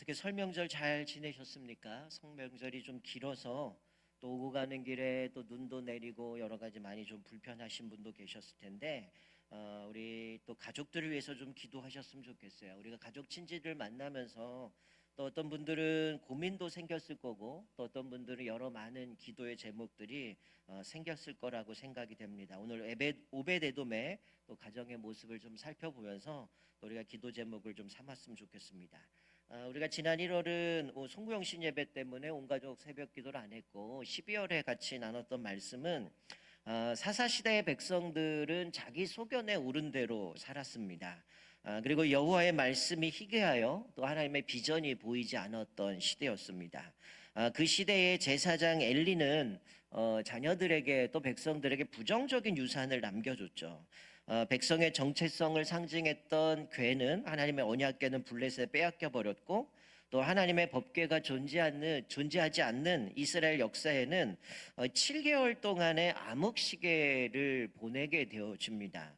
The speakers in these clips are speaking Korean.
어떻게 설명절 잘 지내셨습니까? 성명절이 좀 길어서 또 오고 가는 길에 또 눈도 내리고 여러 가지 많이 좀 불편하신 분도 계셨을 텐데 어, 우리 또 가족들을 위해서 좀 기도하셨으면 좋겠어요. 우리가 가족 친지들 만나면서 또 어떤 분들은 고민도 생겼을 거고 또 어떤 분들은 여러 많은 기도의 제목들이 어, 생겼을 거라고 생각이 됩니다. 오늘 오베데돔의 또 가정의 모습을 좀 살펴보면서 또 우리가 기도 제목을 좀 삼았으면 좋겠습니다. 어, 우리가 지난 1월은 뭐 송구영 신 예배 때문에 온 가족 새벽 기도를 안 했고 12월에 같이 나눴던 말씀은 어, 사사 시대의 백성들은 자기 소견에 오른 대로 살았습니다. 아, 그리고 여호와의 말씀이 희귀하여 또 하나님의 비전이 보이지 않았던 시대였습니다. 아, 그 시대의 제사장 엘리는 어, 자녀들에게 또 백성들에게 부정적인 유산을 남겨줬죠. 어, 백성의 정체성을 상징했던 괴는 하나님의 언약궤는 블레셋에 빼앗겨 버렸고 또 하나님의 법궤가 존재하는 존재하지 않는 이스라엘 역사에는 어, 7개월 동안의 암흑 시계를 보내게 되어집니다.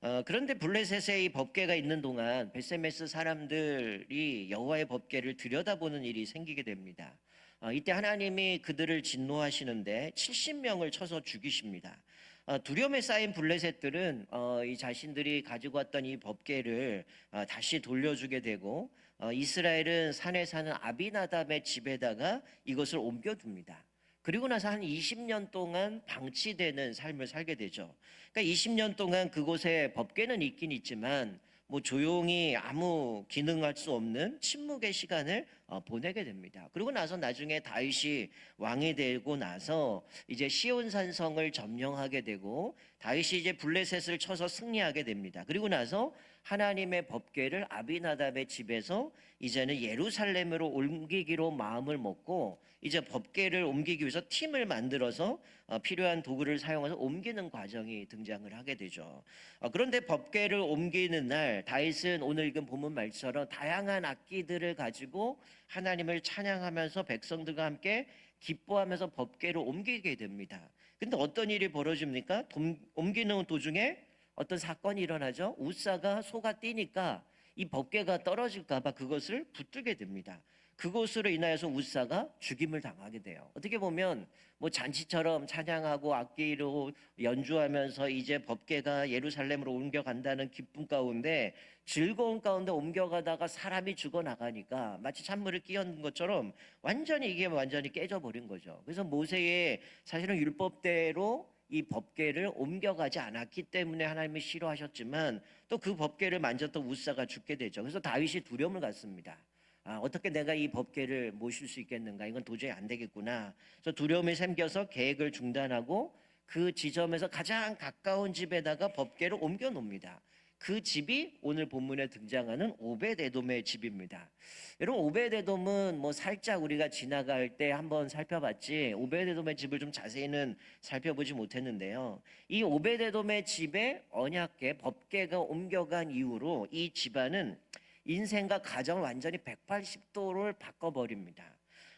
어, 그런데 블레셋에 이 법궤가 있는 동안 베세메스 사람들이 여호와의 법궤를 들여다보는 일이 생기게 됩니다. 어, 이때 하나님이 그들을 진노하시는데 70명을 쳐서 죽이십니다. 어, 두려움에 쌓인 블레셋들은 어, 이 자신들이 가지고 왔던 이 법궤를 어, 다시 돌려주게 되고 어, 이스라엘은 산에 사는 아비나답의 집에다가 이것을 옮겨둡니다. 그리고 나서 한 20년 동안 방치되는 삶을 살게 되죠. 그러니까 20년 동안 그곳에 법궤는 있긴 있지만 뭐 조용히 아무 기능할 수 없는 침묵의 시간을 어, 보내게 됩니다. 그리고 나서 나중에 다윗이 왕이 되고 나서 이제 시온산성을 점령하게 되고 다윗이 이제 블레셋을 쳐서 승리하게 됩니다. 그리고 나서 하나님의 법궤를 아비나답의 집에서 이제는 예루살렘으로 옮기기로 마음을 먹고 이제 법궤를 옮기기 위해서 팀을 만들어서 어, 필요한 도구를 사용해서 옮기는 과정이 등장을 하게 되죠. 어, 그런데 법궤를 옮기는 날 다윗은 오늘 읽은 본문 말처럼 다양한 악기들을 가지고 하나님을 찬양하면서 백성들과 함께 기뻐하면서 법궤를 옮기게 됩니다. 근데 어떤 일이 벌어집니까? 돔- 옮기는 도중에 어떤 사건이 일어나죠. 우사가 소가 뛰니까 이 법궤가 떨어질까봐 그것을 붙들게 됩니다. 그것으로 인하여서 우사가 죽임을 당하게 돼요. 어떻게 보면 뭐 잔치처럼 찬양하고 악기로 연주하면서 이제 법궤가 예루살렘으로 옮겨간다는 기쁨 가운데 즐거운 가운데 옮겨가다가 사람이 죽어 나가니까 마치 찬물을 끼얹은 것처럼 완전히 이게 완전히 깨져버린 거죠. 그래서 모세의 사실은 율법대로 이 법궤를 옮겨가지 않았기 때문에 하나님이 싫어하셨지만 또 그 법궤를 만졌던 우사가 죽게 되죠. 그래서 다윗이 두려움을 갖습니다. 아, 어떻게 내가 이 법궤를 모실 수 있겠는가? 이건 도저히 안 되겠구나. 그래서 두려움이 생겨서 계획을 중단하고 그 지점에서 가장 가까운 집에다가 법궤를 옮겨 놓습니다. 그 집이 오늘 본문에 등장하는 오베데돔의 집입니다. 여러분 오베데돔은 뭐 살짝 우리가 지나갈 때 한번 살펴봤지 오베데돔의 집을 좀 자세히는 살펴보지 못했는데요. 이 오베데돔의 집에 언약계 법궤가 옮겨간 이후로 이 집안은 인생과 가정을 완전히 180도를 바꿔버립니다.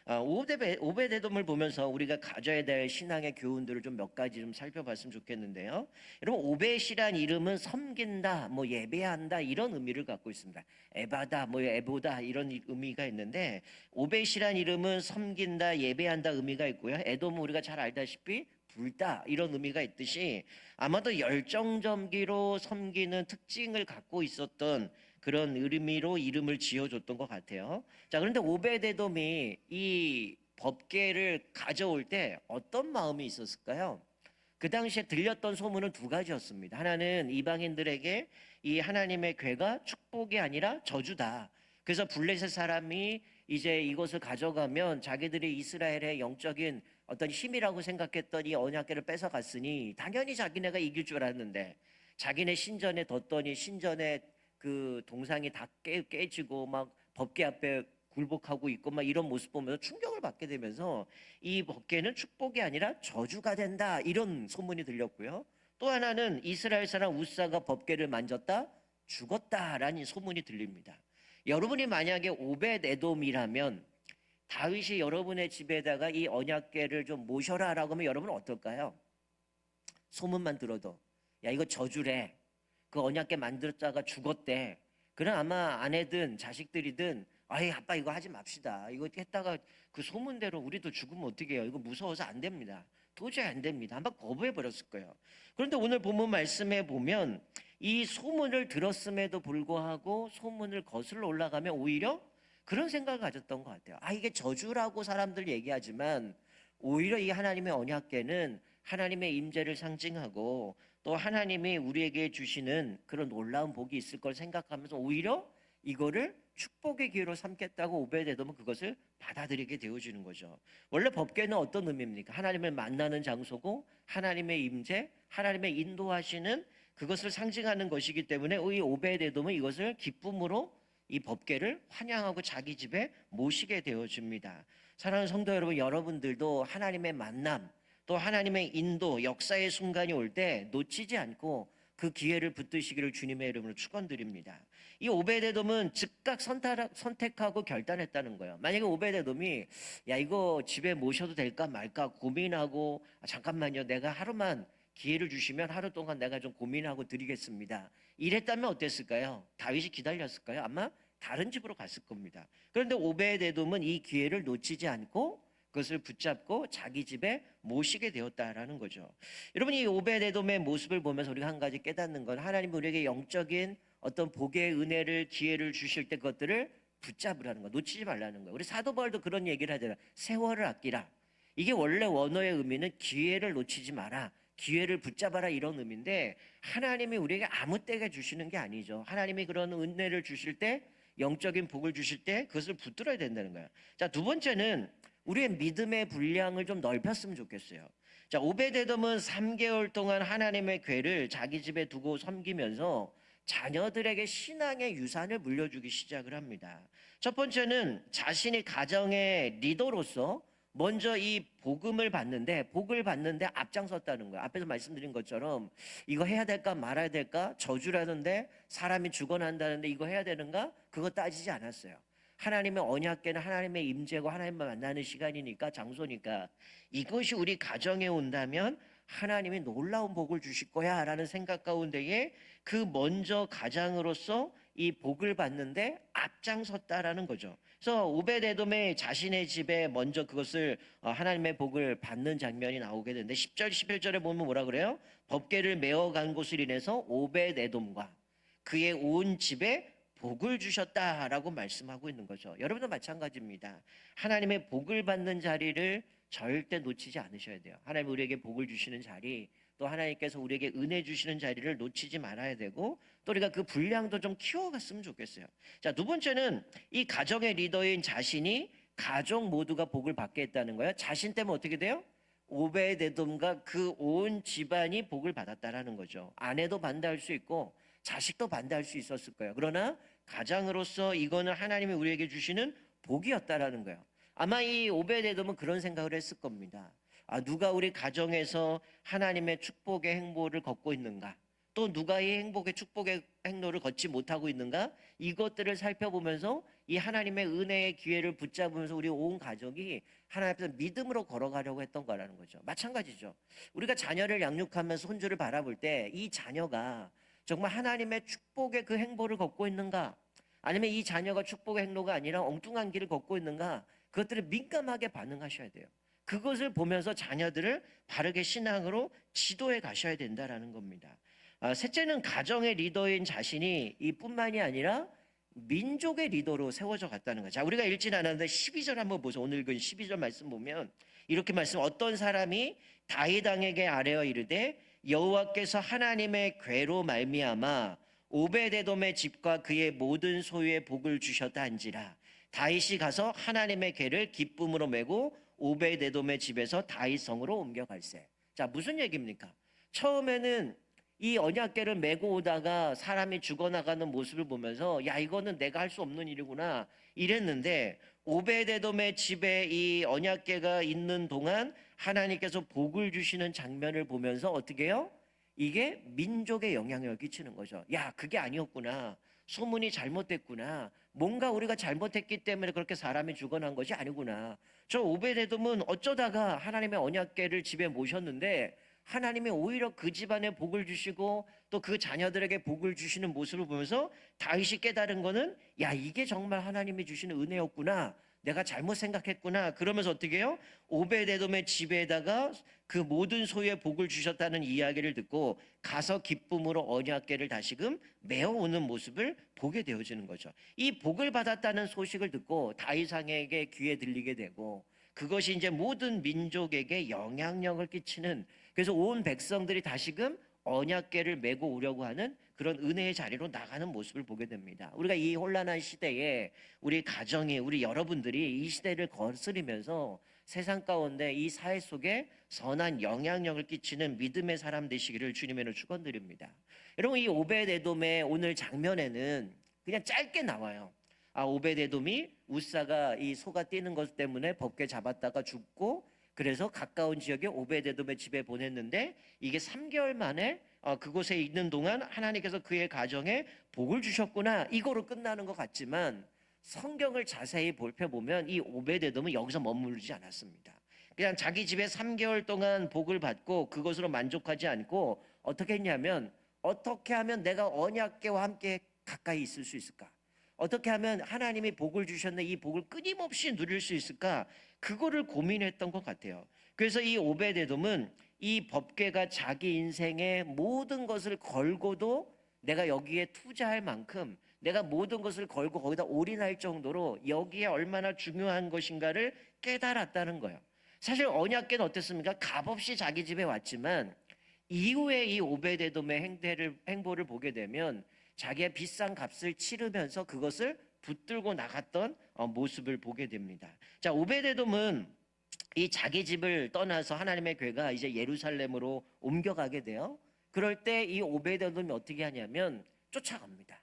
아, 오베데- 오베데돔을 보면서 우리가 가져야 될 신앙의 교훈들을 좀 몇 가지 좀 살펴봤으면 좋겠는데요. 여러분 오벳이란 이름은 섬긴다, 뭐 예배한다 이런 의미를 갖고 있습니다. 에바다, 뭐 에보다 이런 이- 의미가 있는데 오벳이란 이름은 섬긴다, 예배한다 의미가 있고요. 에돔은 우리가 잘 알다시피 불다 이런 의미가 있듯이 아마도 열정점기로 섬기는 특징을 갖고 있었던 그런 의미로 이름을 지어줬던 것 같아요. 자, 그런데 오베데돔이 이 법계를 가져올 때 어떤 마음이 있었을까요? 그 당시에 들렸던 소문은 두 가지였습니다. 하나는 이방인들에게 이 하나님의 괴가 축복이 아니라 저주다. 그래서 블레셋 사람이 이제 이것을 가져가면 자기들이 이스라엘의 영적인 어떤 힘이라고 생각했던 이 언약궤를 뺏어갔으니 당연히 자기네가 이길 줄 알았는데 자기네 신전에 뒀더니 신전에 그 동상이 다 깨, 깨지고 막 법궤 앞에 굴복하고 있고 막 이런 모습 보면서 충격을 받게 되면서 이 법궤는 축복이 아니라 저주가 된다 이런 소문이 들렸고요. 또 하나는 이스라엘 사람 우사가 법궤를 만졌다 죽었다라는 소문이 들립니다. 여러분이 만약에 오벳 에돔이라면 다윗이 여러분의 집에다가 이 언약궤를 좀 모셔라라고 하면 여러분은 어떨까요? 소문만 들어도 야 이거 저주래. 그 언약궤 만들었다가 죽었대. 그럼 아마 아내든 자식들이든 아이 아빠 이거 하지 맙시다. 이거 했다가 그 소문대로 우리도 죽으면 어떻게 해요? 이거 무서워서 안 됩니다. 도저히 안 됩니다. 한번 거부해 버렸을 거예요. 그런데 오늘 본문 말씀에 보면 이 소문을 들었음에도 불구하고 소문을 거슬러 올라가면 오히려 그런 생각을 가졌던 것 같아요. 아 이게 저주라고 사람들 얘기하지만 오히려 이 하나님의 언약궤는 하나님의 임재를 상징하고 또 하나님이 우리에게 주시는 그런 놀라운 복이 있을 걸 생각하면서 오히려 이거를 축복의 기회로 삼겠다고 오베데돔은 그것을 받아들이게 되어지는 거죠. 원래 법궤는 어떤 의미입니까? 하나님을 만나는 장소고 하나님의 임재, 하나님의 인도하시는 그것을 상징하는 것이기 때문에 이 오베데돔은 이것을 기쁨으로 이 법궤를 환영하고 자기 집에 모시게 되어집니다. 사랑하는 성도 여러분, 여러분들도 하나님의 만남, 또 하나님의 인도, 역사의 순간이 올 때 놓치지 않고 그 기회를 붙드시기를 주님의 이름으로 축원드립니다. 이 오베데돔은 즉각 선택, 선택하고 결단했다는 거예요. 만약에 오베데돔이 야 이거 집에 모셔도 될까 말까 고민하고 아, 잠깐만요, 내가 하루만 기회를 주시면 하루 동안 내가 좀 고민하고 드리겠습니다. 이랬다면 어땠을까요? 다윗이 기다렸을까요? 아마 다른 집으로 갔을 겁니다. 그런데 오베데돔은 이 기회를 놓치지 않고 그것을 붙잡고 자기 집에 모시게 되었다라는 거죠. 여러분 이 오베데돔의 모습을 보면서 우리가 한 가지 깨닫는 건 하나님 우리에게 영적인 어떤 복의 은혜를 기회를 주실 때 그것들을 붙잡으라는 거, 놓치지 말라는 거. 우리 사도 바울도 그런 얘기를 하잖아요. 세월을 아끼라. 이게 원래 원어의 의미는 기회를 놓치지 마라. 기회를 붙잡아라 이런 의미인데 하나님이 우리에게 아무 때가 주시는 게 아니죠. 하나님이 그런 은혜를 주실 때 영적인 복을 주실 때 그것을 붙들어야 된다는 거예요. 자, 두 번째는 우리의 믿음의 분량을 좀 넓혔으면 좋겠어요. 자, 오베데돔은 3개월 동안 하나님의 괴를 자기 집에 두고 섬기면서 자녀들에게 신앙의 유산을 물려주기 시작을 합니다. 첫 번째는 자신이 가정의 리더로서 먼저 이 복음을 받는데 복을 받는데 앞장섰다는 거예요. 앞에서 말씀드린 것처럼 이거 해야 될까 말아야 될까 저주라는데 사람이 죽어난다는데 이거 해야 되는가 그거 따지지 않았어요. 하나님의 언약계는 하나님의 임재고 하나님만 만나는 시간이니까 장소니까 이것이 우리 가정에 온다면 하나님이 놀라운 복을 주실 거야라는 생각 가운데에 그 먼저 가장으로서 이 복을 받는데 앞장섰다라는 거죠. 그래서 오베데돔의 자신의 집에 먼저 그것을 어, 하나님의 복을 받는 장면이 나오게 되는데 10절 11절에 보면 뭐라 그래요? 법궤를 메어 간 곳을 인해서 오베데돔과 그의 온 집에 복을 주셨다라고 말씀하고 있는 거죠. 여러분도 마찬가지입니다. 하나님의 복을 받는 자리를 절대 놓치지 않으셔야 돼요. 하나님 우리에게 복을 주시는 자리, 또 하나님께서 우리에게 은혜 주시는 자리를 놓치지 말아야 되고 또 우리가 그 분량도 좀 키워갔으면 좋겠어요. 자, 두 번째는 이 가정의 리더인 자신이 가족 모두가 복을 받게 했다는 거예요. 자신 때문에 어떻게 돼요? 오베데돔과 그 온 집안이 복을 받았다라는 거죠. 아내도 반대할 수 있고 자식도 반대할 수 있었을 거예요. 그러나 가장으로서 이거는 하나님이 우리에게 주시는 복이었다라는 거예요. 아마 이 오베데돔은 그런 생각을 했을 겁니다. 아, 누가 우리 가정에서 하나님의 축복의 행보를 걷고 있는가? 또 누가 이 행복의 축복의 행로를 걷지 못하고 있는가? 이것들을 살펴보면서 이 하나님의 은혜의 기회를 붙잡으면서 우리 온 가족이 하나님 앞에서 믿음으로 걸어가려고 했던 거라는 거죠. 마찬가지죠. 우리가 자녀를 양육하면서 손주를 바라볼 때 이 자녀가 정말 하나님의 축복의 그 행보를 걷고 있는가? 아니면 이 자녀가 축복의 행로가 아니라 엉뚱한 길을 걷고 있는가? 그것들을 민감하게 반응하셔야 돼요. 그것을 보면서 자녀들을 바르게 신앙으로 지도해 가셔야 된다라는 겁니다. 아, 셋째는 가정의 리더인 자신이 이뿐만이 아니라 민족의 리더로 세워져 갔다는 거죠. 자, 우리가 읽진 않았는데 12절 한번 보세요. 오늘 읽은 12절 말씀 보면 이렇게 말씀 어떤 사람이 다윗 왕에게 아뢰어 이르되 여호와께서 하나님의 괴로 말미암아 오베데돔의 집과 그의 모든 소유의 복을 주셨다 한지라 다윗이 가서 하나님의 괴를 기쁨으로 메고 오베데돔의 집에서 다윗 성으로 옮겨갈세. 자 무슨 얘기입니까? 처음에는 이 언약궤를 메고 오다가 사람이 죽어나가는 모습을 보면서 야 이거는 내가 할 수 없는 일이구나 이랬는데 오베데돔의 집에 이 언약궤가 있는 동안 하나님께서 복을 주시는 장면을 보면서 어떻게 해요? 이게 민족에 영향을 끼치는 거죠. 야 그게 아니었구나. 소문이 잘못됐구나. 뭔가 우리가 잘못했기 때문에 그렇게 사람이 죽어난 것이 아니구나. 저 오베데돔은 어쩌다가 하나님의 언약궤를 집에 모셨는데 하나님이 오히려 그 집안에 복을 주시고 또 그 자녀들에게 복을 주시는 모습을 보면서 다윗이 깨달은 거는 야 이게 정말 하나님이 주시는 은혜였구나 내가 잘못 생각했구나. 그러면서 어떻게 해요? 오베데돔의 집에다가 그 모든 소유의 복을 주셨다는 이야기를 듣고 가서 기쁨으로 언약궤를 다시금 메어오는 모습을 보게 되어지는 거죠. 이 복을 받았다는 소식을 듣고 다윗왕에게 귀에 들리게 되고 그것이 이제 모든 민족에게 영향력을 끼치는 그래서 온 백성들이 다시금 언약궤를 메고 오려고 하는 그런 은혜의 자리로 나가는 모습을 보게 됩니다. 우리가 이 혼란한 시대에 우리 가정이 우리 여러분들이 이 시대를 거스리면서 세상 가운데 이 사회 속에 선한 영향력을 끼치는 믿음의 사람 되시기를 주님으로 축원드립니다. 여러분 이 오베데돔의 오늘 장면에는 그냥 짧게 나와요. 아 오베데돔이 우사가 이 소가 뛰는 것 때문에 법궤 잡았다가 죽고 그래서 가까운 지역에 오베데돔의 집에 보냈는데 이게 3개월 만에 어, 그곳에 있는 동안 하나님께서 그의 가정에 복을 주셨구나 이거로 끝나는 것 같지만 성경을 자세히 볼펴보면 이 오베데돔은 여기서 머무르지 않았습니다. 그냥 자기 집에 3개월 동안 복을 받고 그것으로 만족하지 않고 어떻게 했냐면 어떻게 하면 내가 언약계와 함께 가까이 있을 수 있을까? 어떻게 하면 하나님이 복을 주셨는데 이 복을 끊임없이 누릴 수 있을까? 그거를 고민했던 것 같아요. 그래서 이 오베데돔은 이 법궤가 자기 인생의 모든 것을 걸고도 내가 여기에 투자할 만큼 내가 모든 것을 걸고 거기다 올인할 정도로 여기에 얼마나 중요한 것인가를 깨달았다는 거예요. 사실 언약궤는 어땠습니까? 값없이 자기 집에 왔지만 이후에 이 오베데돔의 행태를 행보를 보게 되면 자기의 비싼 값을 치르면서 그것을 붙들고 나갔던 어, 모습을 보게 됩니다. 자, 오베데돔은 이 자기 집을 떠나서 하나님의 괴가 이제 예루살렘으로 옮겨가게 돼요. 그럴 때 이 오베데돔이 어떻게 하냐면 쫓아갑니다.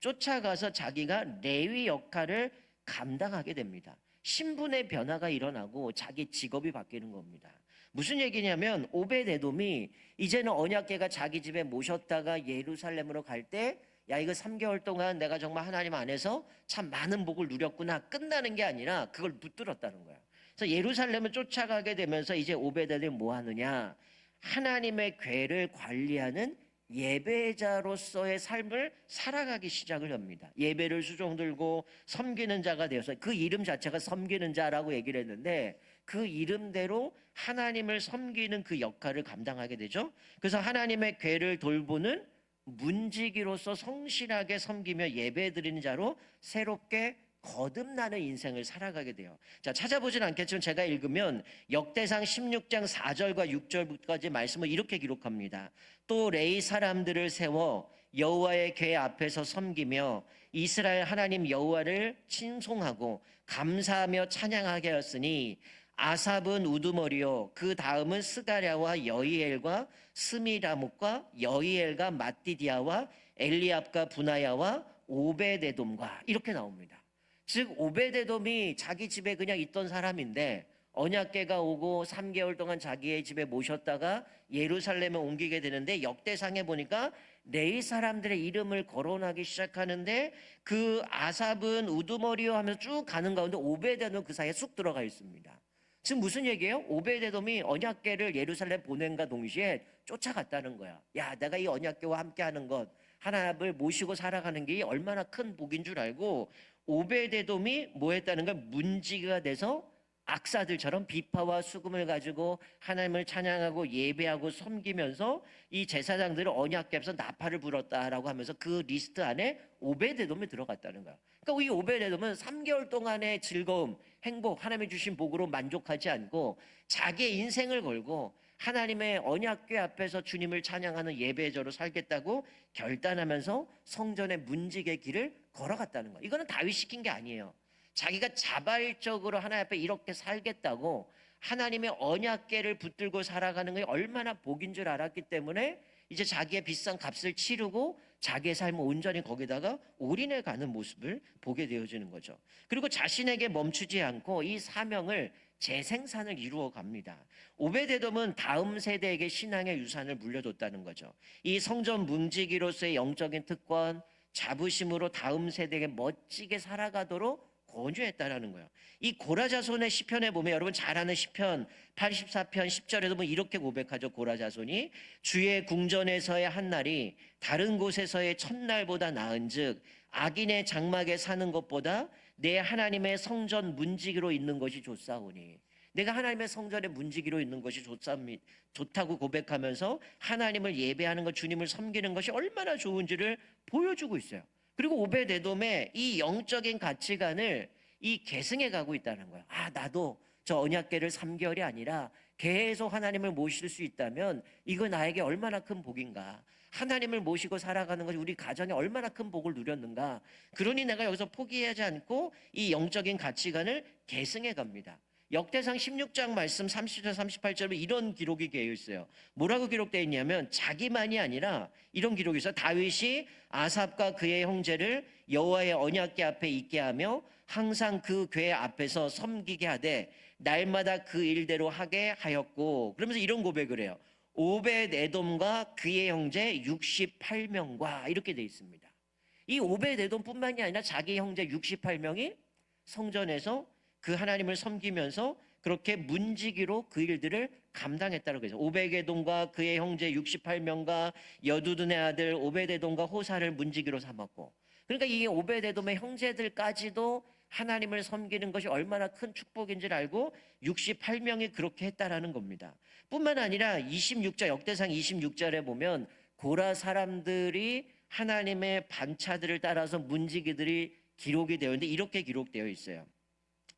쫓아가서 자기가 레위 역할을 감당하게 됩니다. 신분의 변화가 일어나고 자기 직업이 바뀌는 겁니다. 무슨 얘기냐면 오베데돔이 이제는 언약궤가 자기 집에 모셨다가 예루살렘으로 갈 때 야 이거 3개월 동안 내가 정말 하나님 안에서 참 많은 복을 누렸구나 끝나는 게 아니라 그걸 붙들었다는 거야. 그래서 예루살렘을 쫓아가게 되면서 이제 오베데돔이 뭐 하느냐? 하나님의 궤를 관리하는 예배자로서의 삶을 살아가기 시작을 합니다. 예배를 수종 들고 섬기는 자가 되어서 그 이름 자체가 섬기는 자라고 얘기를 했는데 그 이름대로 하나님을 섬기는 그 역할을 감당하게 되죠. 그래서 하나님의 궤를 돌보는 문지기로서 성실하게 섬기며 예배 드리는 자로 새롭게 거듭나는 인생을 살아가게 돼요. 자, 찾아보진 않겠지만 제가 읽으면 역대상 16장 4절과 6절까지 말씀을 이렇게 기록합니다. 또 레이 사람들을 세워 여호와의 궤 앞에서 섬기며 이스라엘 하나님 여호와를 칭송하고 감사하며 찬양하게 하였으니 아삽은 우두머리요 그 다음은 스가랴와 여이엘과 스미라목과 여이엘과 마띠디아와 엘리압과 분하야와 오베데돔과 이렇게 나옵니다. 즉 오베데돔이 자기 집에 그냥 있던 사람인데 언약궤가 오고 3개월 동안 자기의 집에 모셨다가 예루살렘에 옮기게 되는데 역대상에 보니까 레이 사람들의 이름을 거론하기 시작하는데 그 아삽은 우두머리요 하면서 쭉 가는 가운데 오베데돔 그 사이에 쑥 들어가 있습니다. 지금 무슨 얘기예요? 오베데돔이 언약궤를 예루살렘 보낸과 동시에 쫓아갔다는 거야. 야, 내가 이 언약궤와 함께하는 것 하나님을 모시고 살아가는 게 얼마나 큰 복인 줄 알고 오베데돔이 뭐 했다는 걸 문지기가 돼서 악사들처럼 비파와 수금을 가지고 하나님을 찬양하고 예배하고 섬기면서 이 제사장들을 언약궤 앞에서 나팔을 불었다라고 하면서 그 리스트 안에 오베데돔이 들어갔다는 거야. 그러니까 이 오베데돔은 3개월 동안의 즐거움, 행복, 하나님이 주신 복으로 만족하지 않고 자기의 인생을 걸고 하나님의 언약궤 앞에서 주님을 찬양하는 예배자로 살겠다고 결단하면서 성전의 문직의 길을 걸어갔다는 거예요. 이거는 다윗 시킨 게 아니에요. 자기가 자발적으로 하나님 앞에 이렇게 살겠다고 하나님의 언약궤를 붙들고 살아가는 게 얼마나 복인 줄 알았기 때문에 이제 자기의 비싼 값을 치르고 자기의 삶을 온전히 거기다가 올인해 가는 모습을 보게 되어지는 거죠. 그리고 자신에게 멈추지 않고 이 사명을 재생산을 이루어 갑니다. 오베데돔은 다음 세대에게 신앙의 유산을 물려줬다는 거죠. 이 성전 문지기로서의 영적인 특권, 자부심으로 다음 세대에게 멋지게 살아가도록 건조했다라는 거예요. 이 고라자손의 시편에 보면 여러분 잘 아는 시편 84편 10절에도 뭐 이렇게 고백하죠. 고라자손이 주의 궁전에서의 한 날이 다른 곳에서의 첫날보다 나은즉 악인의 장막에 사는 것보다 내 하나님의 성전 문지기로 있는 것이 좋사오니 내가 하나님의 성전에 문지기로 있는 것이 좋다고 고백하면서 하나님을 예배하는 것, 주님을 섬기는 것이 얼마나 좋은지를 보여주고 있어요. 그리고 오베데돔의 이 영적인 가치관을 이 계승해 가고 있다는 거예요. 아, 나도 저 언약계를 3개월이 아니라 계속 하나님을 모실 수 있다면 이거 나에게 얼마나 큰 복인가. 하나님을 모시고 살아가는 것이 우리 가정에 얼마나 큰 복을 누렸는가. 그러니 내가 여기서 포기하지 않고 이 영적인 가치관을 계승해 갑니다. 역대상 16장 말씀 30절 38절에 이런 기록이 되어 있어요. 뭐라고 기록되어 있냐면 자기만이 아니라 이런 기록이 있어요. 다윗이 아삽과 그의 형제를 여호와의 언약궤 앞에 있게 하며 항상 그 궤 앞에서 섬기게 하되 날마다 그 일대로 하게 하였고 그러면서 이런 고백을 해요. 오벳 에돔과 그의 형제 68명과 이렇게 돼 있습니다. 이 오벳 에돔뿐만이 아니라 자기 형제 68명이 성전에서 그 하나님을 섬기면서 그렇게 문지기로 그 일들을 감당했다고 해서 오베게돔과 그의 형제 68명과 여두둔의 아들 오베데돔과 호사를 문지기로 삼았고 그러니까 이 오베데돔의 형제들까지도 하나님을 섬기는 것이 얼마나 큰 축복인지를 알고 68명이 그렇게 했다라는 겁니다. 뿐만 아니라 26절 역대상 26절에 보면 고라 사람들이 하나님의 반차들을 따라서 문지기들이 기록이 되어 있는데 이렇게 기록되어 있어요.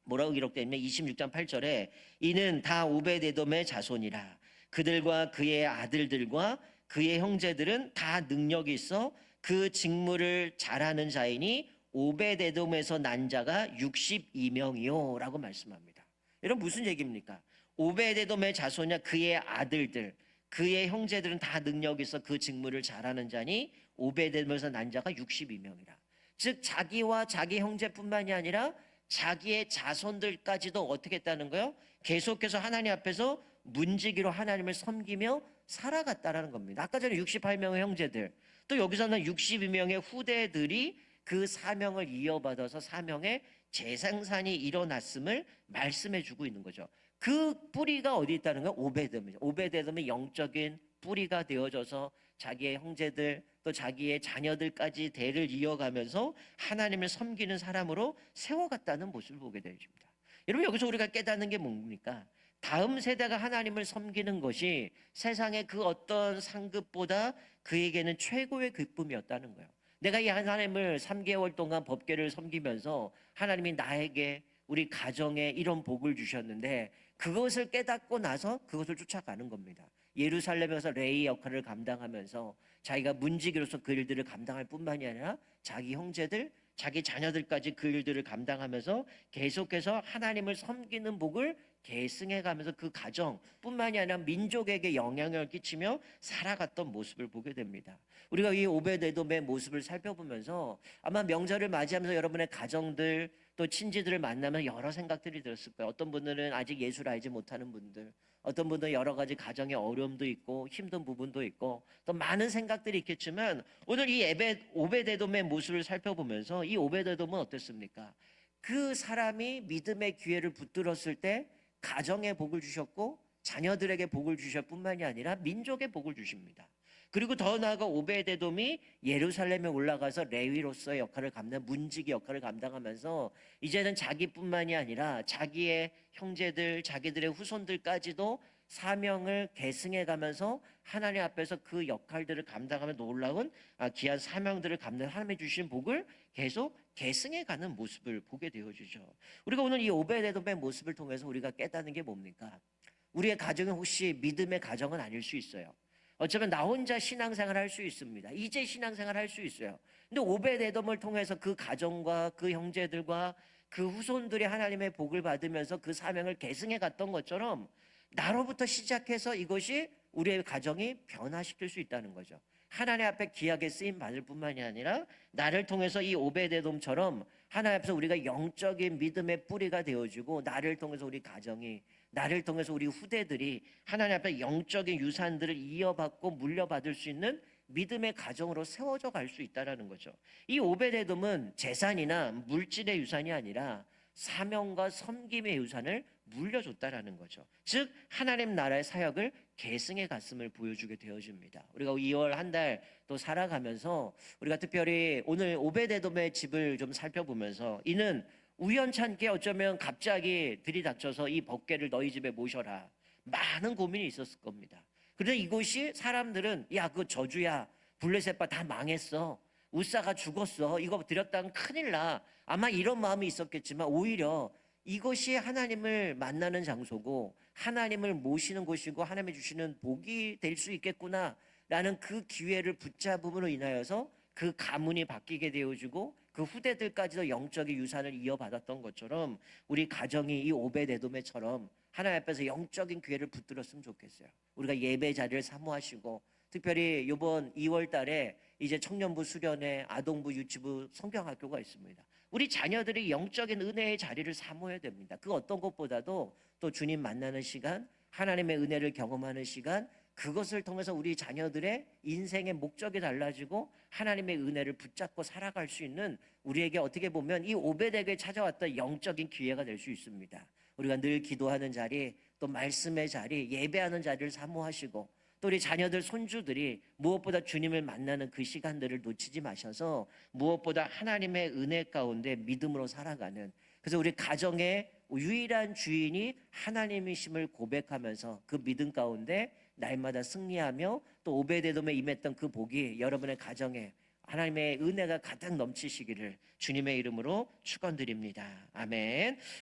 뭐라고 기록되어 있냐면 26장 8절에 이는 다 오베데돔의 자손이라 그들과 그의 아들들과 그의 형제들은 다 능력이 있어 그 직무를 잘하는 자이니 오베데돔에서 난 자가 62명이요라고 말씀합니다. 여러분 무슨 얘기입니까? 오베데돔의 자손이야 그의 아들들 그의 형제들은 다 능력이 있어 그 직무를 잘하는 자니 오베데돔에서 난 자가 62명이라. 즉 자기와 자기 형제뿐만이 아니라 자기의 자손들까지도 어떻게 했다는 거요? 계속해서 하나님 앞에서 문지기로 하나님을 섬기며 살아갔다라는 겁니다. 아까 전에 68명의 형제들, 또 여기서는 62명의 후대들이 그 사명을 이어받아서 사명의 재생산이 일어났음을 말씀해 주고 있는 거죠. 그 뿌리가 어디 있다는 거예요? 오베드입니다. 오베드의 영적인 뿌리가 되어져서 자기의 형제들 또 자기의 자녀들까지 대를 이어가면서 하나님을 섬기는 사람으로 세워갔다는 모습을 보게 되십니다. 여러분 여기서 우리가 깨닫는 게 뭡니까? 다음 세대가 하나님을 섬기는 것이 세상의 그 어떤 상급보다 그에게는 최고의 기쁨이었다는 거예요. 내가 이 하나님을 3개월 동안 법계를 섬기면서 하나님이 나에게 우리 가정에 이런 복을 주셨는데 그것을 깨닫고 나서 그것을 쫓아가는 겁니다. 예루살렘에서 레이 역할을 감당하면서 자기가 문지기로서 그 일들을 감당할 뿐만이 아니라 자기 형제들, 자기 자녀들까지 그 일들을 감당하면서 계속해서 하나님을 섬기는 복을 계승해 가면서 그 가정뿐만이 아니라 민족에게 영향을 끼치며 살아갔던 모습을 보게 됩니다. 우리가 이 오베데돔의 모습을 살펴보면서 아마 명절을 맞이하면서 여러분의 가정들 또 친지들을 만나면 여러 생각들이 들었을 거예요. 어떤 분들은 아직 예수를 알지 못하는 분들, 어떤 분들은 여러 가지 가정의 어려움도 있고 힘든 부분도 있고 또 많은 생각들이 있겠지만 오늘 이 오베데돔의 모습을 살펴보면서 이 오베데돔은 어땠습니까? 그 사람이 믿음의 기회를 붙들었을 때 가정에 복을 주셨고 자녀들에게 복을 주실 뿐만이 아니라 민족에 복을 주십니다. 그리고 더 나아가 오베데돔이 예루살렘에 올라가서 레위로서의 역할을 감당, 문지기 역할을 감당하면서 이제는 자기뿐만이 아니라 자기의 형제들, 자기들의 후손들까지도 사명을 계승해 가면서 하나님 앞에서 그 역할들을 감당하며 놀라운 아, 귀한 사명들을 감당 하나님의 주신 복을 계속 계승해 가는 모습을 보게 되어 주죠. 우리가 오늘 이 오베데돔의 모습을 통해서 우리가 깨닫는 게 뭡니까? 우리의 가정은 혹시 믿음의 가정은 아닐 수 있어요. 어쩌면 나 혼자 신앙생활 할 수 있습니다. 이제 신앙생활 할 수 있어요. 근데 오베데돔을 통해서 그 가정과 그 형제들과 그 후손들이 하나님의 복을 받으면서 그 사명을 계승해 갔던 것처럼 나로부터 시작해서 이것이 우리의 가정이 변화시킬 수 있다는 거죠. 하나님 앞에 귀하게 쓰임 받을 뿐만이 아니라 나를 통해서 이 오베데돔처럼 하나님 앞에서 우리가 영적인 믿음의 뿌리가 되어지고 나를 통해서 우리 가정이 나를 통해서 우리 후대들이 하나님 앞에 영적인 유산들을 이어받고 물려받을 수 있는 믿음의 가정으로 세워져 갈 수 있다라는 거죠. 이 오베데돔은 재산이나 물질의 유산이 아니라 사명과 섬김의 유산을 물려줬다라는 거죠. 즉 하나님 나라의 사역을 계승해 갔음을 보여주게 되어집니다. 우리가 2월 한 달 또 살아가면서 우리가 특별히 오늘 오베데돔의 집을 좀 살펴보면서 이는 우연찮게 어쩌면 갑자기 들이닥쳐서 이 법궤를 너희 집에 모셔라. 많은 고민이 있었을 겁니다. 그런데 이곳이 사람들은 야 그거 저주야 블레셋바 다 망했어 우사가 죽었어 이거 드렸다면 큰일 나 아마 이런 마음이 있었겠지만 오히려 이것이 하나님을 만나는 장소고 하나님을 모시는 곳이고 하나님이 주시는 복이 될 수 있겠구나라는 그 기회를 붙잡음으로 인하여서 그 가문이 바뀌게 되어지고 그 후대들까지도 영적인 유산을 이어받았던 것처럼 우리 가정이 이 오베데돔에처럼 하나님 앞에서 영적인 기회를 붙들었으면 좋겠어요. 우리가 예배 자리를 사모하시고 특별히 이번 2월 달에 이제 청년부 수련회, 아동부 유치부 성경학교가 있습니다. 우리 자녀들이 영적인 은혜의 자리를 사모해야 됩니다. 그 어떤 것보다도 또 주님 만나는 시간, 하나님의 은혜를 경험하는 시간, 그것을 통해서 우리 자녀들의 인생의 목적이 달라지고 하나님의 은혜를 붙잡고 살아갈 수 있는 우리에게 어떻게 보면 이 오베덱에 찾아왔던 영적인 기회가 될 수 있습니다. 우리가 늘 기도하는 자리, 또 말씀의 자리, 예배하는 자리를 사모하시고 또 우리 자녀들 손주들이 무엇보다 주님을 만나는 그 시간들을 놓치지 마셔서 무엇보다 하나님의 은혜 가운데 믿음으로 살아가는 그래서 우리 가정의 유일한 주인이 하나님이심을 고백하면서 그 믿음 가운데 날마다 승리하며 또 오베데돔에 임했던 그 복이 여러분의 가정에 하나님의 은혜가 가득 넘치시기를 주님의 이름으로 축원드립니다. 아멘.